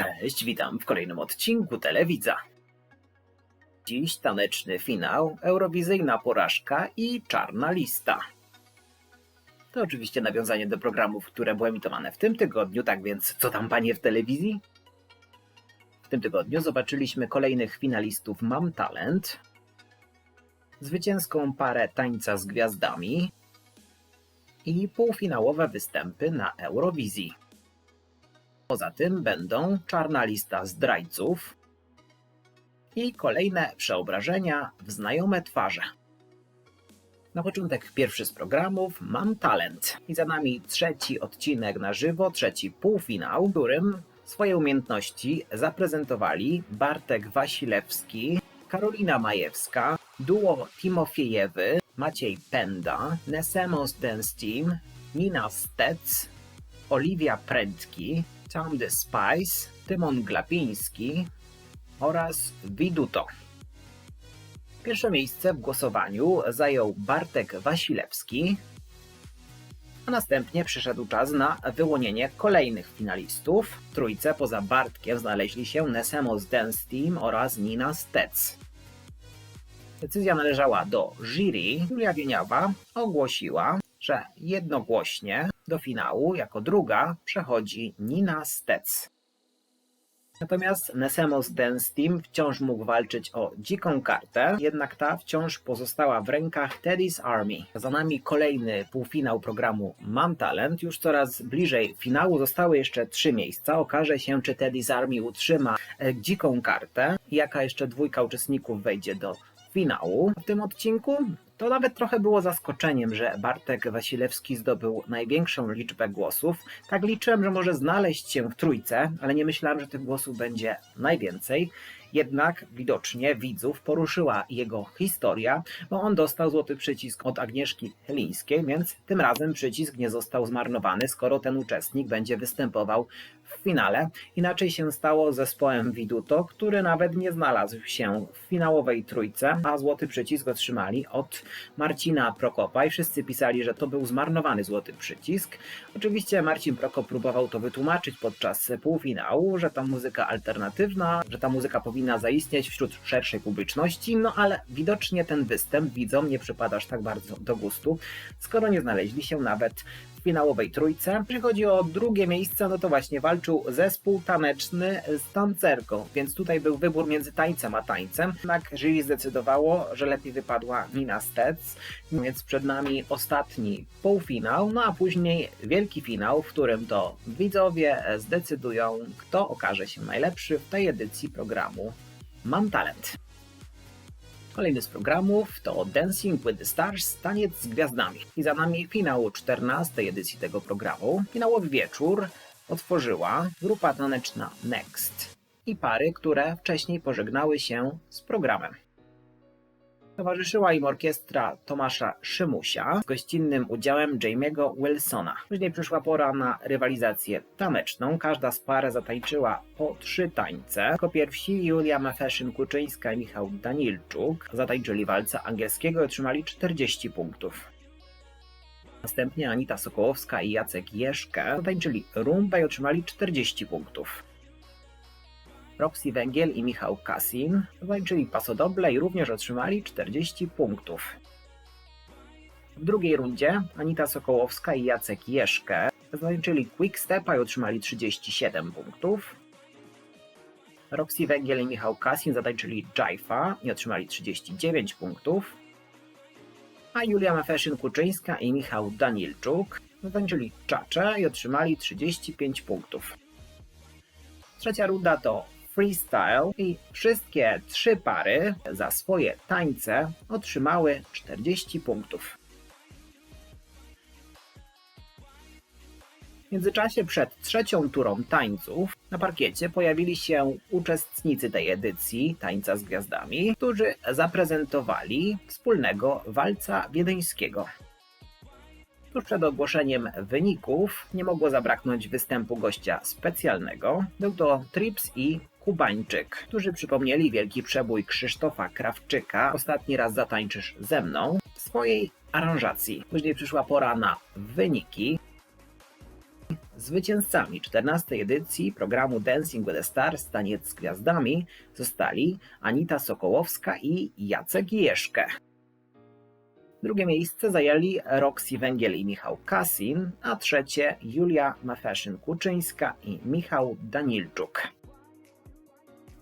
Cześć, witam w kolejnym odcinku Telewidza. Dziś taneczny finał, eurowizyjna porażka i czarna lista. To oczywiście nawiązanie do programów, które były emitowane w tym tygodniu, tak więc co tam panie w telewizji? W tym tygodniu zobaczyliśmy kolejnych finalistów Mam Talent, zwycięską parę tańca z gwiazdami i półfinałowe występy na Eurowizji. Poza tym będą czarna lista zdrajców i kolejne przeobrażenia w znajome twarze. Na początek pierwszy z programów Mam Talent i za nami trzeci odcinek na żywo, trzeci półfinał, w którym swoje umiejętności zaprezentowali Bartek Wasilewski, Karolina Majewska, duo Timofiejewy, Maciej Penda, Nesemos Dance Team, Nina Stec, Oliwia Prędki, Tom the Spice, Tymon Glapiński oraz Widuto. Pierwsze miejsce w głosowaniu zajął Bartek Wasilewski, a następnie przyszedł czas na wyłonienie kolejnych finalistów. W trójce poza Bartkiem znaleźli się Nesemos Dance Team oraz Nina Stec. Decyzja należała do jury. Julia Wieniawa ogłosiła, że jednogłośnie do finału jako druga przechodzi Nina Stec. Natomiast Nesemos Dance Team wciąż mógł walczyć o dziką kartę, jednak ta wciąż pozostała w rękach Teddy's Army. Za nami kolejny półfinał programu Mam Talent. Już coraz bliżej finału zostały jeszcze trzy miejsca. Okaże się, czy Teddy's Army utrzyma e, dziką kartę jaka jeszcze dwójka uczestników wejdzie do finału w tym odcinku. To nawet trochę było zaskoczeniem, że Bartek Wasilewski zdobył największą liczbę głosów. Tak liczyłem, że może znaleźć się w trójce, ale nie myślałem, że tych głosów będzie najwięcej. Jednak widocznie widzów poruszyła jego historia, bo on dostał złoty przycisk od Agnieszki Chylińskiej, więc tym razem przycisk nie został zmarnowany, skoro ten uczestnik będzie występował w finale. Inaczej się stało z zespołem Widuto, który nawet nie znalazł się w finałowej trójce, a złoty przycisk otrzymali od Marcina Prokopa i wszyscy pisali, że to był zmarnowany złoty przycisk. Oczywiście Marcin Prokop próbował to wytłumaczyć podczas półfinału, że ta muzyka alternatywna, że ta muzyka powinna zaistnieć wśród szerszej publiczności, no ale widocznie ten występ widzom nie przypada aż tak bardzo do gustu, skoro nie znaleźli się nawet finałowej trójce. Jeśli chodzi o drugie miejsce, no to właśnie walczył zespół taneczny z tancerką, więc tutaj był wybór między tańcem a tańcem. Jednak jury zdecydowało, że lepiej wypadła Nina Stec, więc przed nami ostatni półfinał, no a później wielki finał, w którym to widzowie zdecydują, kto okaże się najlepszy w tej edycji programu Mam Talent. Kolejny z programów to Dancing with the Stars, taniec z gwiazdami. I za nami finał 14 edycji tego programu. Finałowy wieczór otworzyła grupa taneczna Next i pary, które wcześniej pożegnały się z programem. Towarzyszyła im orkiestra Tomasza Szymusia z gościnnym udziałem Jamie'ego Wilsona. Później przyszła pora na rywalizację taneczną. Każda z par zatańczyła po trzy tańce. Jako pierwsi Julia Mefeszyn-Kuczyńska i Michał Danilczuk zatańczyli walca angielskiego i otrzymali 40 punktów. Następnie Anita Sokołowska i Jacek Jeszkę zatańczyli rumbę i otrzymali 40 punktów. Roxy Węgiel i Michał Kasin zaliczyli pasodoble i również otrzymali 40 punktów. W drugiej rundzie Anita Sokołowska i Jacek Jeszkę zaliczyli Quickstepa i otrzymali 37 punktów. Roxy Węgiel i Michał Kasin zatańczyli Jaifa i otrzymali 39 punktów. A Julia Mefeszyn-Kuczyńska i Michał Danilczuk zatańczyli Czacze i otrzymali 35 punktów. Trzecia runda to freestyle i wszystkie trzy pary za swoje tańce otrzymały 40 punktów. W międzyczasie przed trzecią turą tańców na parkiecie pojawili się uczestnicy tej edycji Tańca z Gwiazdami, którzy zaprezentowali wspólnego walca wiedeńskiego. Tuż przed ogłoszeniem wyników nie mogło zabraknąć występu gościa specjalnego. Był to Trips i Kubańczyk, którzy przypomnieli wielki przebój Krzysztofa Krawczyka Ostatni raz zatańczysz ze mną w swojej aranżacji. Później przyszła pora na wyniki. Zwycięzcami 14 edycji programu Dancing with the Stars Taniec z Gwiazdami zostali Anita Sokołowska i Jacek Jeszkę. Drugie miejsce zajęli Roxy Węgiel i Michał Kasin, a trzecie Julia Mafeszyn-Kuczyńska i Michał Danilczuk.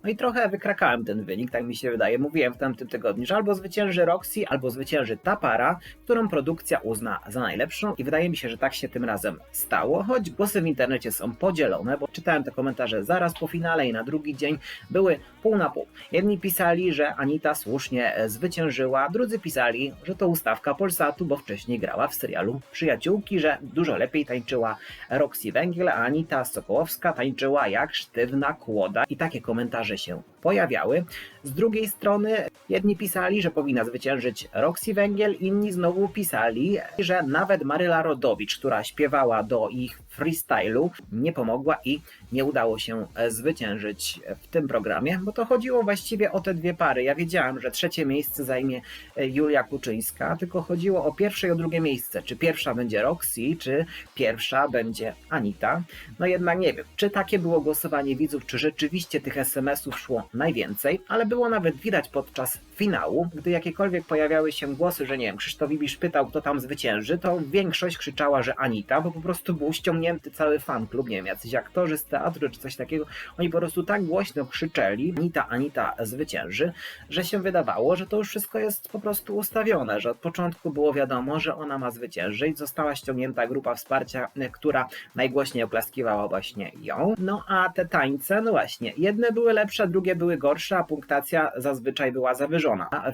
No i trochę wykrakałem ten wynik, tak mi się wydaje. Mówiłem w tamtym tygodniu, że albo zwycięży Roxy, albo zwycięży ta para, którą produkcja uzna za najlepszą i wydaje mi się, że tak się tym razem stało, choć głosy w internecie są podzielone, bo czytałem te komentarze zaraz po finale i na drugi dzień były pół na pół. Jedni pisali, że Anita słusznie e, zwyciężyła, drudzy pisali, że to ustawka Polsatu, bo wcześniej grała w serialu Przyjaciółki, że dużo lepiej tańczyła Roxy Węgiel, a Anita Sokołowska tańczyła jak sztywna kłoda i takie komentarze się pojawiały. Z drugiej strony jedni pisali, że powinna zwyciężyć Roxy Węgiel, inni znowu pisali, że nawet Maryla Rodowicz, która śpiewała do ich freestylu, nie pomogła i nie udało się e, zwyciężyć w tym programie, bo to chodziło właściwie o te dwie pary. Ja wiedziałem, że trzecie miejsce zajmie e, Julia Kuczyńska, tylko chodziło o pierwsze i o drugie miejsce. Czy pierwsza będzie Roxy, czy pierwsza będzie Anita. No jednak nie wiem, czy takie było głosowanie widzów, czy rzeczywiście tych SMS-ów szło najwięcej, ale było nawet widać podczas finału, gdy jakiekolwiek pojawiały się głosy, że nie wiem, Krzysztof Ibisz pytał, kto tam zwycięży, to większość krzyczała, że Anita, bo po prostu był ściągnięty cały fan klub, nie wiem, jacyś aktorzy z teatru czy coś takiego, oni po prostu tak głośno krzyczeli, Anita, Anita zwycięży, że się wydawało, że to już wszystko jest po prostu ustawione, że od początku było wiadomo, że ona ma zwyciężyć, została ściągnięta grupa wsparcia, która najgłośniej oklaskiwała właśnie ją, no a te tańce, no właśnie, jedne były lepsze, drugie były gorsze, a punktacja zazwyczaj była zawyżona.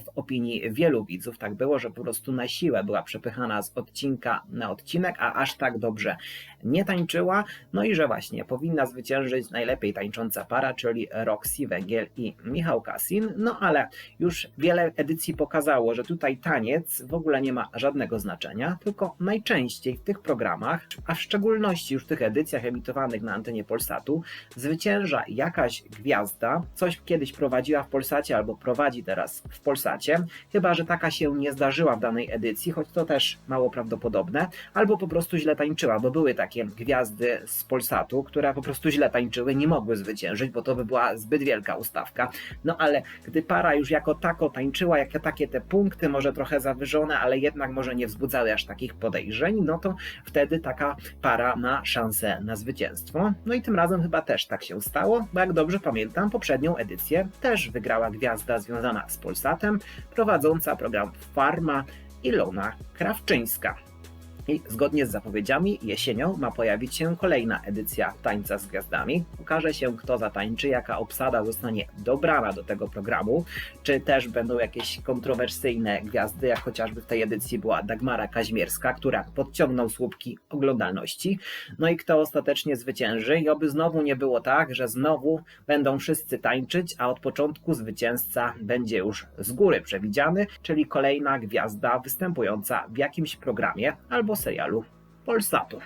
W opinii wielu widzów tak było, że po prostu na siłę była przepychana z odcinka na odcinek, a aż tak dobrze nie tańczyła. No i że właśnie powinna zwyciężyć najlepiej tańcząca para, czyli Roxy Węgiel i Michał Kasin. No ale już wiele edycji pokazało, że tutaj taniec w ogóle nie ma żadnego znaczenia, tylko najczęściej w tych programach, a w szczególności już w tych edycjach emitowanych na antenie Polsatu, zwycięża jakaś gwiazda, coś kiedyś prowadziła w Polsacie albo prowadzi teraz w Polsacie, chyba że taka się nie zdarzyła w danej edycji, choć to też mało prawdopodobne, albo po prostu źle tańczyła, bo były takie gwiazdy z Polsatu, które po prostu źle tańczyły, nie mogły zwyciężyć, bo to by była zbyt wielka ustawka. No ale gdy para już jako tako tańczyła, jakie takie te punkty, może trochę zawyżone, ale jednak może nie wzbudzały aż takich podejrzeń, no to wtedy taka para ma szansę na zwycięstwo. No i tym razem chyba też tak się stało, bo jak dobrze pamiętam, poprzednią edycję też wygrała gwiazda związana z Polsatem, prowadząca program Farma Ilona Krawczyńska. I zgodnie z zapowiedziami, jesienią ma pojawić się kolejna edycja Tańca z Gwiazdami. Ukaże się, kto zatańczy, jaka obsada zostanie dobrana do tego programu, czy też będą jakieś kontrowersyjne gwiazdy, jak chociażby w tej edycji była Dagmara Kaźmierska, która podciągnął słupki oglądalności. No i kto ostatecznie zwycięży? I oby znowu nie było tak, że znowu będą wszyscy tańczyć, a od początku zwycięzca będzie już z góry przewidziany, czyli kolejna gwiazda występująca w jakimś programie albo serialu Polsatu.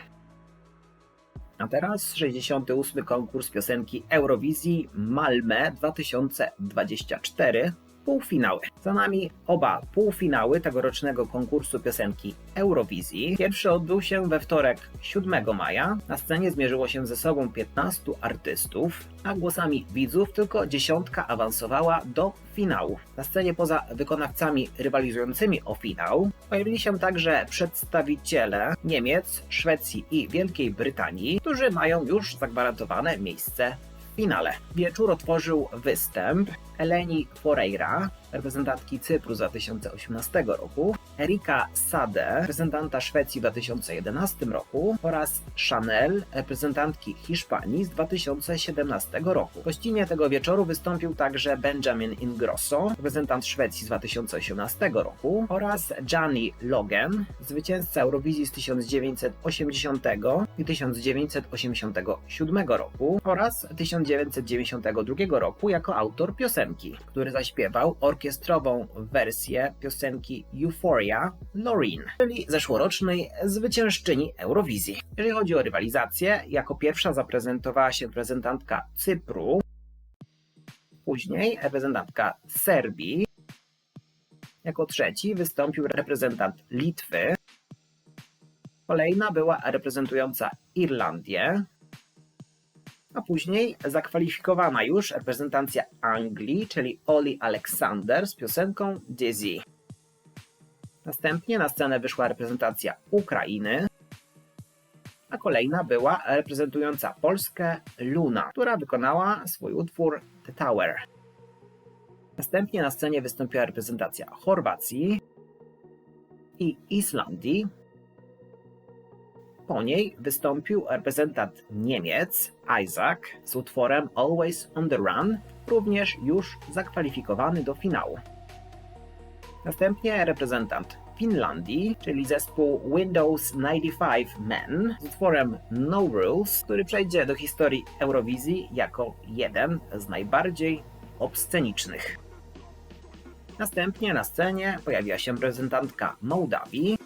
A teraz 68. konkurs piosenki Eurowizji Malmö 2024. Półfinały. Za nami oba półfinały tegorocznego konkursu piosenki Eurowizji. Pierwszy odbył się we wtorek 7 maja. Na scenie zmierzyło się ze sobą 15 artystów, a głosami widzów tylko dziesiątka awansowała do finału. Na scenie poza wykonawcami rywalizującymi o finał pojawili się także przedstawiciele Niemiec, Szwecji i Wielkiej Brytanii, którzy mają już zagwarantowane miejsce finale. Wieczór otworzył występ Eleni Foreira, reprezentantki Cypru z 2018 roku, Erika Sade, reprezentanta Szwecji w 2011 roku oraz Chanel, reprezentantki Hiszpanii z 2017 roku. Gościnie tego wieczoru wystąpił także Benjamin Ingrosso, reprezentant Szwecji z 2018 roku oraz Gianni Logan, zwycięzca Eurowizji z 1980 i 1987 roku oraz 1992 roku jako autor piosenki który zaśpiewał orkiestrową wersję piosenki Euphoria Loreen, czyli zeszłorocznej zwyciężczyni Eurowizji. Jeżeli chodzi o rywalizację, jako pierwsza zaprezentowała się reprezentantka Cypru, później reprezentantka Serbii, jako trzeci wystąpił reprezentant Litwy, Kolejna była reprezentująca Irlandię, a później zakwalifikowana już reprezentacja Anglii, czyli Oli Alexander z piosenką Dizzy. Następnie na scenę wyszła reprezentacja Ukrainy, a kolejna była reprezentująca Polskę Luna, która wykonała swój utwór The Tower. Następnie na scenie wystąpiła reprezentacja Chorwacji i Islandii. Po niej wystąpił reprezentant Niemiec Isaac z utworem Always on the Run, również już zakwalifikowany do finału. Następnie reprezentant Finlandii, czyli zespół Windows 95 Men z utworem No Rules, który przejdzie do historii Eurowizji jako jeden z najbardziej obscenicznych. Następnie na scenie pojawiła się reprezentantka Mołdawii,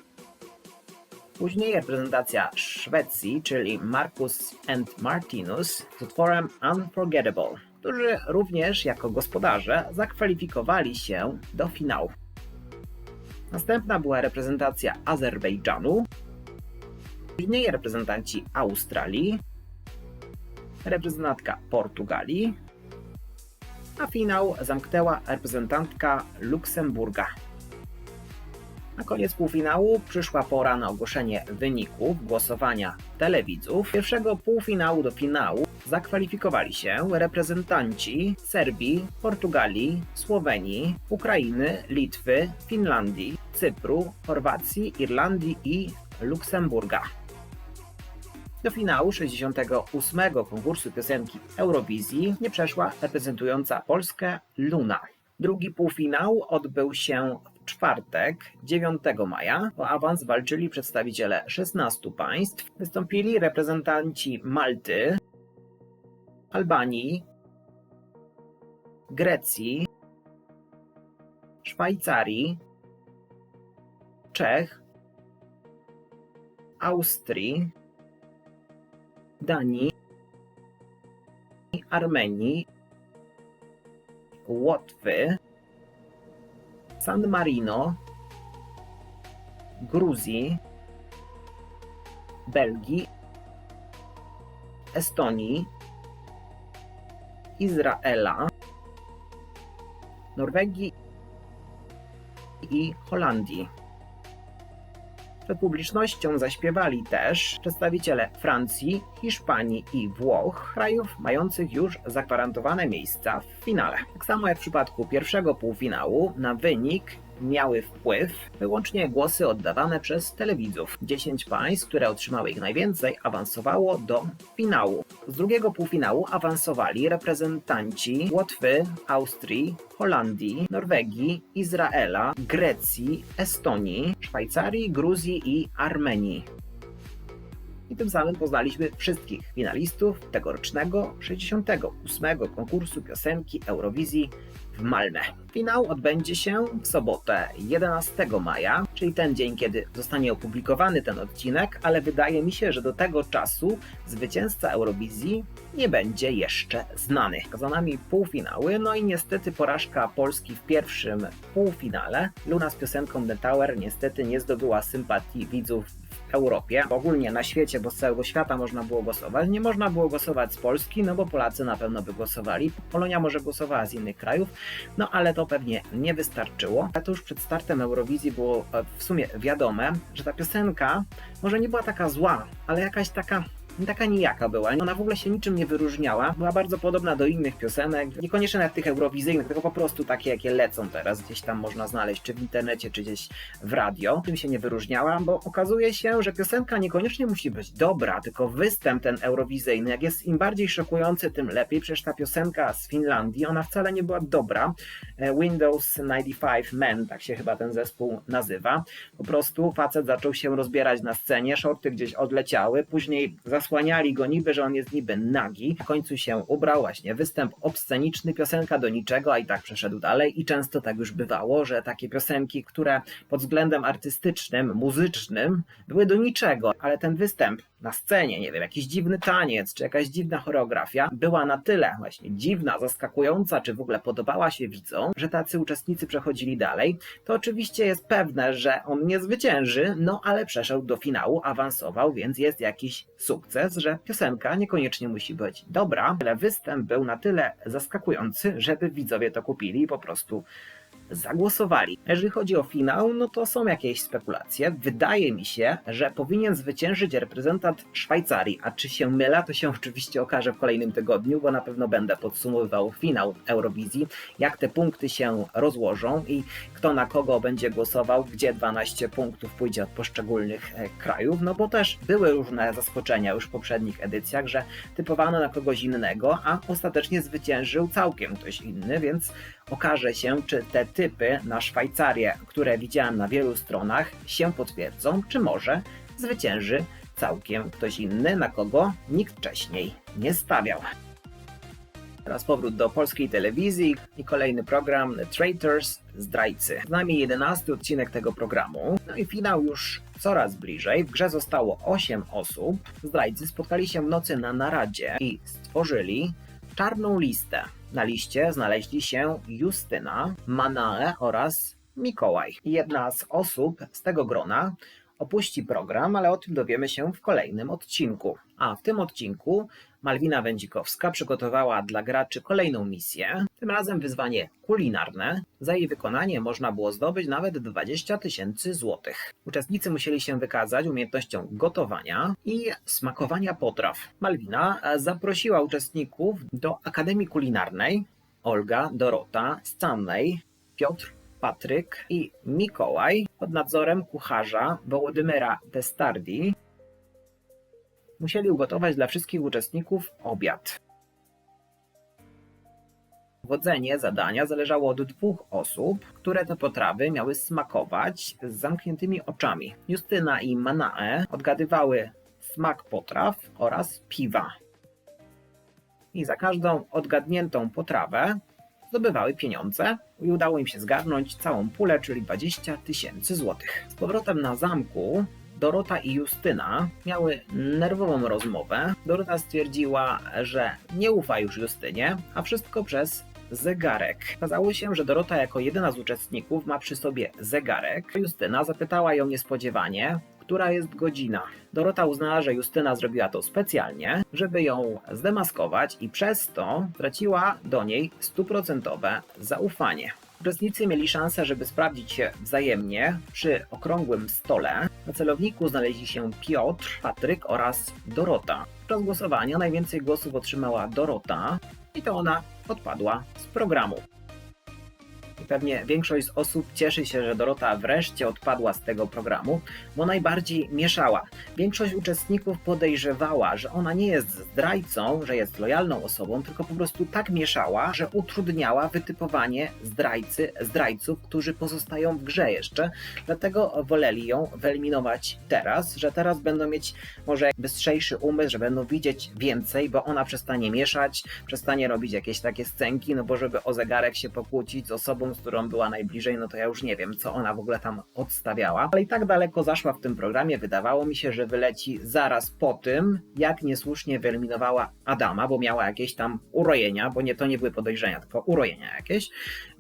później reprezentacja Szwecji, czyli Marcus and Martinus z utworem Unforgettable, którzy również jako gospodarze zakwalifikowali się do finału. Następna była reprezentacja Azerbejdżanu, później reprezentanci Australii, reprezentantka Portugalii, a finał zamknęła reprezentantka Luksemburga. Na koniec półfinału przyszła pora na ogłoszenie wyników głosowania telewidzów. Pierwszego półfinału do finału zakwalifikowali się reprezentanci Serbii, Portugalii, Słowenii, Ukrainy, Litwy, Finlandii, Cypru, Chorwacji, Irlandii i Luksemburga. Do finału 68. konkursu piosenki Eurowizji nie przeszła reprezentująca Polskę Luna. Drugi półfinał odbył się czwartek, 9 maja. O awans walczyli przedstawiciele 16 państw. Wystąpili reprezentanci Malty, Albanii, Grecji, Szwajcarii, Czech, Austrii, Danii, Armenii, Łotwy, San Marino, Gruzji, Belgii, Estonii, Izraela, Norwegii i Holandii. Przed publicznością zaśpiewali też przedstawiciele Francji, Hiszpanii i Włoch, krajów mających już zagwarantowane miejsca w finale. Tak samo jak w przypadku pierwszego półfinału, na wynik miały wpływ wyłącznie głosy oddawane przez telewidzów. 10 państw, które otrzymały ich najwięcej, awansowało do finału. Z drugiego półfinału awansowali reprezentanci Łotwy, Austrii, Holandii, Norwegii, Izraela, Grecji, Estonii, Szwajcarii, Gruzji i Armenii. I tym samym poznaliśmy wszystkich finalistów tegorocznego 68. konkursu piosenki Eurowizji Malmę. Finał odbędzie się w sobotę 11 maja, czyli ten dzień, kiedy zostanie opublikowany ten odcinek, ale wydaje mi się, że do tego czasu zwycięzca Eurowizji nie będzie jeszcze znany. Za nami półfinały, no i niestety porażka Polski w pierwszym półfinale. Luna z piosenką The Tower niestety nie zdobyła sympatii widzów Europie, ogólnie na świecie, bo z całego świata można było głosować. Nie można było głosować z Polski, no bo Polacy na pewno by głosowali. Polonia może głosowała z innych krajów, no ale to pewnie nie wystarczyło. A to już przed startem Eurowizji było e, w sumie wiadome, że ta piosenka może nie była taka zła, ale jakaś taka taka nijaka była. Ona w ogóle się niczym nie wyróżniała. Była bardzo podobna do innych piosenek. Niekoniecznie nawet tych eurowizyjnych, tylko po prostu takie, jakie lecą teraz. Gdzieś tam można znaleźć, czy w internecie, czy gdzieś w radio. Tym się nie wyróżniała, bo okazuje się, że piosenka niekoniecznie musi być dobra, tylko występ ten eurowizyjny, jak jest im bardziej szokujący, tym lepiej. Przecież ta piosenka z Finlandii, ona wcale nie była dobra. E, Windows 95 Men, tak się chyba ten zespół nazywa. Po prostu facet zaczął się rozbierać na scenie, shorty gdzieś odleciały, później zasłaniali go niby, że on jest niby nagi. W końcu się ubrał, właśnie występ obsceniczny, piosenka do niczego, a i tak przeszedł dalej. I często tak już bywało, że takie piosenki, które pod względem artystycznym, muzycznym były do niczego, ale ten występ na scenie, nie wiem, jakiś dziwny taniec, czy jakaś dziwna choreografia była na tyle właśnie dziwna, zaskakująca, czy w ogóle podobała się widzom, że tacy uczestnicy przechodzili dalej, to oczywiście jest pewne, że on nie zwycięży, no ale przeszedł do finału, awansował, więc jest jakiś sukces, że piosenka niekoniecznie musi być dobra, ale występ był na tyle zaskakujący, żeby widzowie to kupili i po prostu zagłosowali. Jeżeli chodzi o finał, no to są jakieś spekulacje. Wydaje mi się, że powinien zwyciężyć reprezentant Szwajcarii, a czy się mylę, to się oczywiście okaże w kolejnym tygodniu, bo na pewno będę podsumowywał finał Eurowizji, jak te punkty się rozłożą i kto na kogo będzie głosował, gdzie 12 punktów pójdzie od poszczególnych e, krajów, no bo też były różne zaskoczenia już w poprzednich edycjach, że typowano na kogoś innego, a ostatecznie zwyciężył całkiem ktoś inny, więc okaże się, czy te typy na Szwajcarię, które widziałem na wielu stronach, się potwierdzą, czy może zwycięży całkiem ktoś inny, na kogo nikt wcześniej nie stawiał. Teraz powrót do polskiej telewizji i kolejny program Traitors Zdrajcy. Z nami 11 odcinek tego programu. No i finał już coraz bliżej. W grze zostało 8 osób. Zdrajcy spotkali się w nocy na naradzie i stworzyli czarną listę. Na liście znaleźli się Justyna, Manae oraz Mikołaj. Jedna z osób z tego grona opuści program, ale o tym dowiemy się w kolejnym odcinku. A w tym odcinku Malwina Wędzikowska przygotowała dla graczy kolejną misję, tym razem wyzwanie kulinarne. Za jej wykonanie można było zdobyć nawet 20 tysięcy złotych. Uczestnicy musieli się wykazać umiejętnością gotowania i smakowania potraw. Malwina zaprosiła uczestników do Akademii Kulinarnej. Olga, Dorota, Stanley, Piotr, Patryk i Mikołaj pod nadzorem kucharza Wołodymyra Testardi musieli ugotować dla wszystkich uczestników obiad. Wodzenie zadania zależało od dwóch osób, które te potrawy miały smakować z zamkniętymi oczami. Justyna i Manae odgadywały smak potraw oraz piwa. I za każdą odgadniętą potrawę zdobywały pieniądze i udało im się zgarnąć całą pulę, czyli 20 tysięcy złotych. Z powrotem na zamku Dorota i Justyna miały nerwową rozmowę. Dorota stwierdziła, że nie ufa już Justynie, a wszystko przez zegarek. Okazało się, że Dorota jako jedyna z uczestników ma przy sobie zegarek. Justyna zapytała ją niespodziewanie, która jest godzina. Dorota uznała, że Justyna zrobiła to specjalnie, żeby ją zdemaskować i przez to traciła do niej stuprocentowe zaufanie. Uczestnicy mieli szansę, żeby sprawdzić się wzajemnie przy okrągłym stole. Na celowniku znaleźli się Piotr, Patryk oraz Dorota. Podczas głosowania najwięcej głosów otrzymała Dorota i to ona odpadła z programu. Pewnie większość z osób cieszy się, że Dorota wreszcie odpadła z tego programu, bo najbardziej mieszała. Większość uczestników podejrzewała, że ona nie jest zdrajcą, że jest lojalną osobą, tylko po prostu tak mieszała, że utrudniała wytypowanie zdrajcy, zdrajców, którzy pozostają w grze jeszcze. Dlatego woleli ją wyeliminować teraz, że teraz będą mieć może bystrzejszy umysł, że będą widzieć więcej, bo ona przestanie mieszać, przestanie robić jakieś takie scenki, no bo żeby o zegarek się pokłócić z osobą, z którą była najbliżej, no to ja już nie wiem, co ona w ogóle tam odstawiała. Ale i tak daleko zaszła w tym programie, wydawało mi się, że wyleci zaraz po tym, jak niesłusznie wyeliminowała Adama, bo miała jakieś tam urojenia, bo nie to nie były podejrzenia, tylko urojenia jakieś,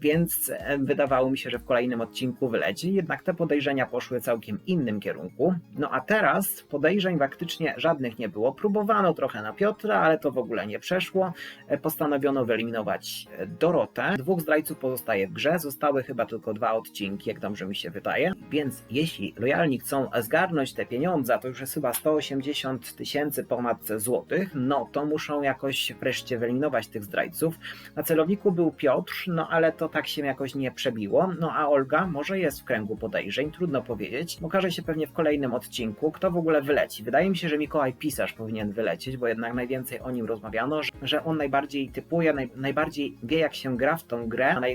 więc wydawało mi się, że w kolejnym odcinku wyleci. Jednak te podejrzenia poszły całkiem innym kierunku. No a teraz podejrzeń faktycznie żadnych nie było. Próbowano trochę na Piotra, ale to w ogóle nie przeszło. E, Postanowiono wyeliminować e, Dorotę. Dwóch zdrajców pozostaje grze. Zostały chyba tylko dwa odcinki, jak dobrze mi się wydaje. Więc jeśli lojalni chcą zgarnąć te pieniądze, to już jest chyba 180 tysięcy ponad złotych, no to muszą jakoś wreszcie wyeliminować tych zdrajców. Na celowniku był Piotr, no ale to tak się jakoś nie przebiło. No a Olga może jest w kręgu podejrzeń, trudno powiedzieć. Okaże się pewnie w kolejnym odcinku, kto w ogóle wyleci. Wydaje mi się, że Mikołaj Pisarz powinien wylecieć, bo jednak najwięcej o nim rozmawiano, że- on najbardziej typuje, naj, najbardziej wie jak się gra w tą grę, ma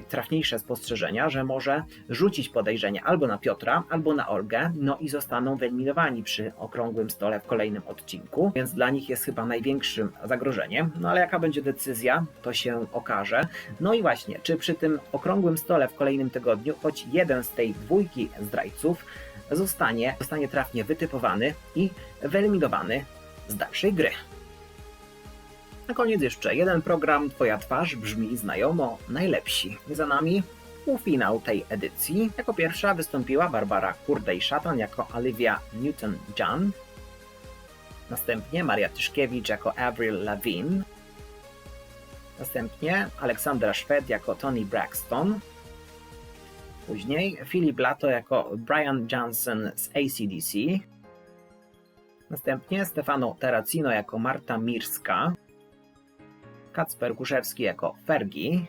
najtrafniejsze spostrzeżenia, że może rzucić podejrzenie albo na Piotra, albo na Olgę, no i zostaną wyeliminowani przy okrągłym stole w kolejnym odcinku, więc dla nich jest chyba największym zagrożeniem. No ale jaka będzie decyzja, to się okaże. No i właśnie, czy przy tym okrągłym stole w kolejnym tygodniu, choć jeden z tej dwójki zdrajców zostanie, zostanie trafnie wytypowany i wyeliminowany z dalszej gry. Na koniec jeszcze jeden program Twoja twarz brzmi znajomo najlepsi. Za nami półfinał tej edycji. Jako pierwsza wystąpiła Barbara Kurdej-Szatan jako Olivia Newton-John. Następnie Maria Tyszkiewicz jako Avril Lavigne. Następnie Aleksandra Szwed jako Tony Braxton. Później Philip Lato jako Brian Johnson z ACDC. Następnie Stefano Terracino jako Marta Mirska. Kacper Kuszewski jako Fergie.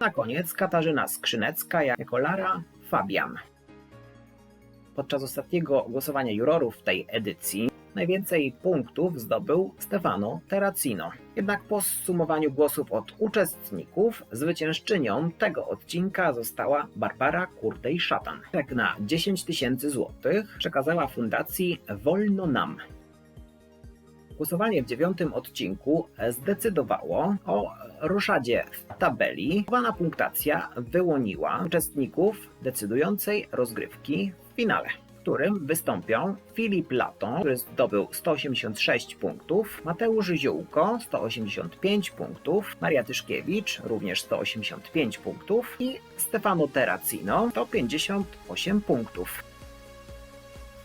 Na koniec Katarzyna Skrzynecka jako Lara Fabian. Podczas ostatniego głosowania jurorów w tej edycji najwięcej punktów zdobył Stefano Terracino. Jednak po zsumowaniu głosów od uczestników, zwyciężczynią tego odcinka została Barbara Kurdej-Szatan. Tak na 10 tysięcy złotych przekazała fundacji Wolno Nam. Głosowanie w dziewiątym odcinku zdecydowało o ruszadzie w tabeli. Chowana punktacja wyłoniła uczestników decydującej rozgrywki w finale w którym wystąpią Filip Lato, który zdobył 186 punktów, Mateusz Ziółko 185 punktów, Maria Tyszkiewicz również 185 punktów i Stefano Terracino 158 punktów.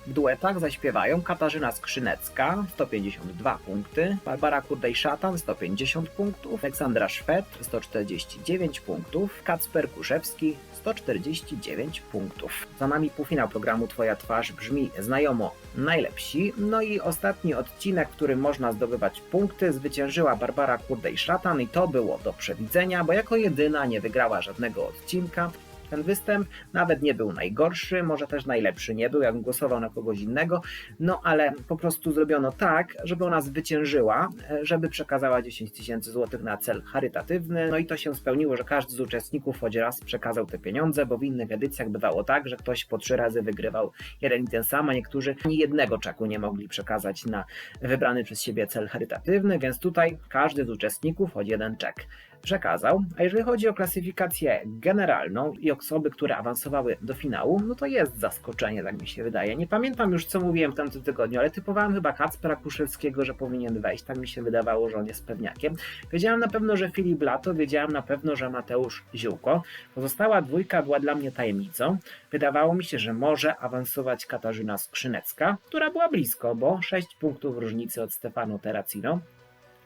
W duetach zaśpiewają Katarzyna Skrzynecka 152 punkty, Barbara Kurdej-Szatan 150 punktów, Aleksandra Szwed 149 punktów, Kacper Kuszewski 149 punktów. Za nami półfinał programu Twoja twarz brzmi znajomo najlepsi. No i ostatni odcinek, w którym można zdobywać punkty, zwyciężyła Barbara Kurdej-Szatan i to było do przewidzenia, bo jako jedyna nie wygrała żadnego odcinka. Ten występ. Nawet nie był najgorszy, może też najlepszy nie był, jakbym głosował na kogoś innego, no ale po prostu zrobiono tak, żeby ona zwyciężyła, żeby przekazała 10 tysięcy złotych na cel charytatywny, no i to się spełniło, że każdy z uczestników choć raz przekazał te pieniądze, bo w innych edycjach bywało tak, że ktoś po trzy razy wygrywał jeden i ten sam, a niektórzy ani jednego czeku nie mogli przekazać na wybrany przez siebie cel charytatywny, więc tutaj każdy z uczestników choć jeden czek przekazał. A jeżeli chodzi o klasyfikację generalną i osoby, które awansowały do finału, no to jest zaskoczenie, tak mi się wydaje. Nie pamiętam już, co mówiłem w tamtym tygodniu, ale typowałem chyba Kacpera Kuszewskiego, że powinien wejść. Tak mi się wydawało, że on jest pewniakiem. Wiedziałem na pewno, że Filip Lato, wiedziałem na pewno, że Mateusz Ziółko. Pozostała dwójka była dla mnie tajemnicą. Wydawało mi się, że może awansować Katarzyna Skrzynecka, która była blisko, bo 6 punktów różnicy od Stefano Terracino.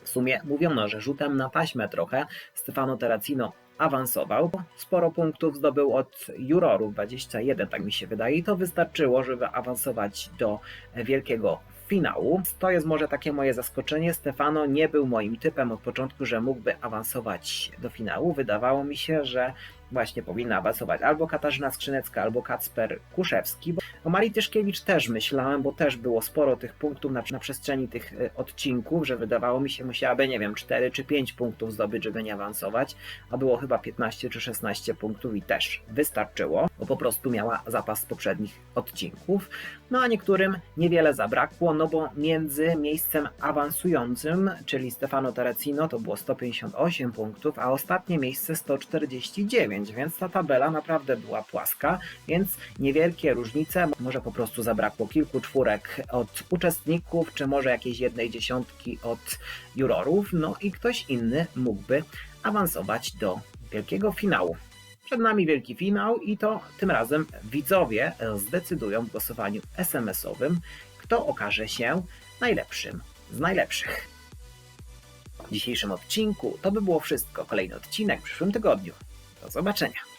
W sumie mówiono, że rzutem na taśmę trochę Stefano Terracino awansował. Sporo punktów zdobył od jurorów, 21 tak mi się wydaje, i to wystarczyło, żeby awansować do wielkiego finału. To jest może takie moje zaskoczenie. Stefano nie był moim typem od początku, że mógłby awansować do finału. Wydawało mi się, że właśnie powinna awansować albo Katarzyna Skrzynecka, albo Kacper Kuszewski. O Marii Tyszkiewicz też myślałem, bo też było sporo tych punktów na, na przestrzeni tych y, odcinków, że wydawało mi się, musiałaby, nie wiem, 4 czy 5 punktów zdobyć, żeby nie awansować, a było chyba 15 czy 16 punktów i też wystarczyło, bo po prostu miała zapas z poprzednich odcinków. No a niektórym niewiele zabrakło, no bo między miejscem awansującym, czyli Stefano Terracino, to było 158 punktów, a ostatnie miejsce 149, więc ta tabela naprawdę była płaska, więc niewielkie różnice, może po prostu zabrakło kilku czwórek od uczestników, czy może jakiejś jednej dziesiątki od jurorów, no i ktoś inny mógłby awansować do wielkiego finału. Przed nami wielki finał i to tym razem widzowie zdecydują w głosowaniu SMS-owym, kto okaże się najlepszym z najlepszych. W dzisiejszym odcinku to by było wszystko. Kolejny odcinek w przyszłym tygodniu. Do zobaczenia.